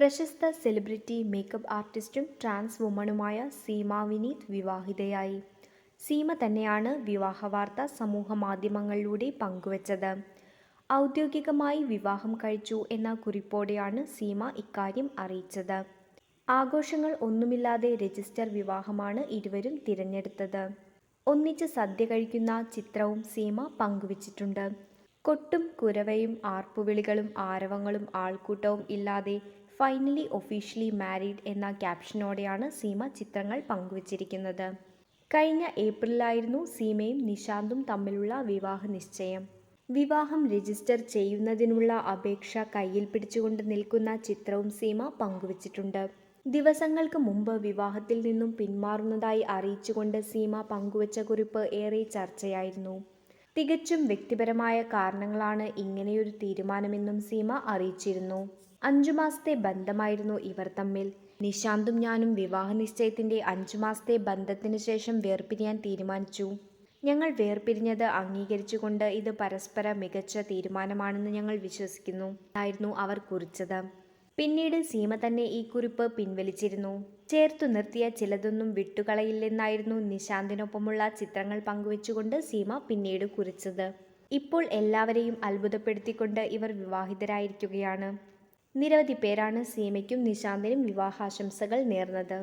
പ്രശസ്ത celebrity makeup ആർട്ടിസ്റ്റും trans വുമണുമായ സീമ വിനീത് വിവാഹിതയായി. സീമ തന്നെയാണ് വിവാഹ വാർത്ത സമൂഹ മാധ്യമങ്ങളിലൂടെ പങ്കുവച്ചത്. ഔദ്യോഗികമായി വിവാഹം കഴിച്ചു എന്ന കുറിപ്പോടെയാണ് സീമ ഇക്കാര്യം അറിയിച്ചത്. ആഘോഷങ്ങൾ ഒന്നുമില്ലാതെ രജിസ്റ്റർ വിവാഹമാണ് ഇരുവരും തിരഞ്ഞെടുത്തത്. ഒന്നിച്ച് സദ്യ കഴിക്കുന്ന ചിത്രവും സീമ പങ്കുവച്ചിട്ടുണ്ട്. കൊട്ടും കുരവയും ആർപ്പുവിളികളും ആരവങ്ങളും ആൾക്കൂട്ടവും ഇല്ലാതെ ഫൈനലി ഒഫീഷ്യലി മാരീഡ് എന്ന ക്യാപ്ഷനോടെയാണ് സീമ ചിത്രങ്ങൾ പങ്കുവച്ചിരിക്കുന്നത്. കഴിഞ്ഞ ഏപ്രിലായിരുന്നു സീമയും നിശാന്തും തമ്മിലുള്ള വിവാഹ നിശ്ചയം. വിവാഹം രജിസ്റ്റർ ചെയ്യുന്നതിനുള്ള അപേക്ഷ കയ്യിൽ പിടിച്ചുകൊണ്ട് നിൽക്കുന്ന ചിത്രവും സീമ പങ്കുവച്ചിട്ടുണ്ട്. ദിവസങ്ങൾക്ക് മുമ്പ് വിവാഹത്തിൽ നിന്നും പിന്മാറുന്നതായി അറിയിച്ചുകൊണ്ട് സീമ പങ്കുവച്ച കുറിപ്പ് ഏറെ ചർച്ചയായിരുന്നു. തികച്ചും വ്യക്തിപരമായ കാരണങ്ങളാണ് ഇങ്ങനെയൊരു തീരുമാനമെന്നും സീമ അറിയിച്ചിരുന്നു. അഞ്ചു മാസത്തെ ബന്ധമായിരുന്നു ഇവർ തമ്മിൽ. നിശാന്തും ഞാനും വിവാഹ നിശ്ചയത്തിന്റെ അഞ്ചു മാസത്തെ ബന്ധത്തിന് ശേഷം വേർപിരിയാൻ തീരുമാനിച്ചു. ഞങ്ങൾ വേർപിരിഞ്ഞത് അംഗീകരിച്ചുകൊണ്ട് ഇത് പരസ്പര മികച്ച തീരുമാനമാണെന്ന് ഞങ്ങൾ വിശ്വസിക്കുന്നു ആയിരുന്നു അവർ കുറിച്ചത്. പിന്നീട് സീമ തന്നെ ഈ കുറിപ്പ് പിൻവലിച്ചിരുന്നു. ചേർത്തു നിർത്തിയ ചിലതൊന്നും വിട്ടുകളയില്ലെന്നായിരുന്നു നിശാന്തിനൊപ്പമുള്ള ചിത്രങ്ങൾ പങ്കുവെച്ചുകൊണ്ട് സീമ പിന്നീട് കുറിച്ചത്. ഇപ്പോൾ എല്ലാവരെയും അത്ഭുതപ്പെടുത്തിക്കൊണ്ട് ഇവർ വിവാഹിതരായിരിക്കുകയാണ്. നിരവധി പേരാണ് സീമയ്ക്കും നിശാന്തിനും വിവാഹാശംസകൾ നേർന്നത്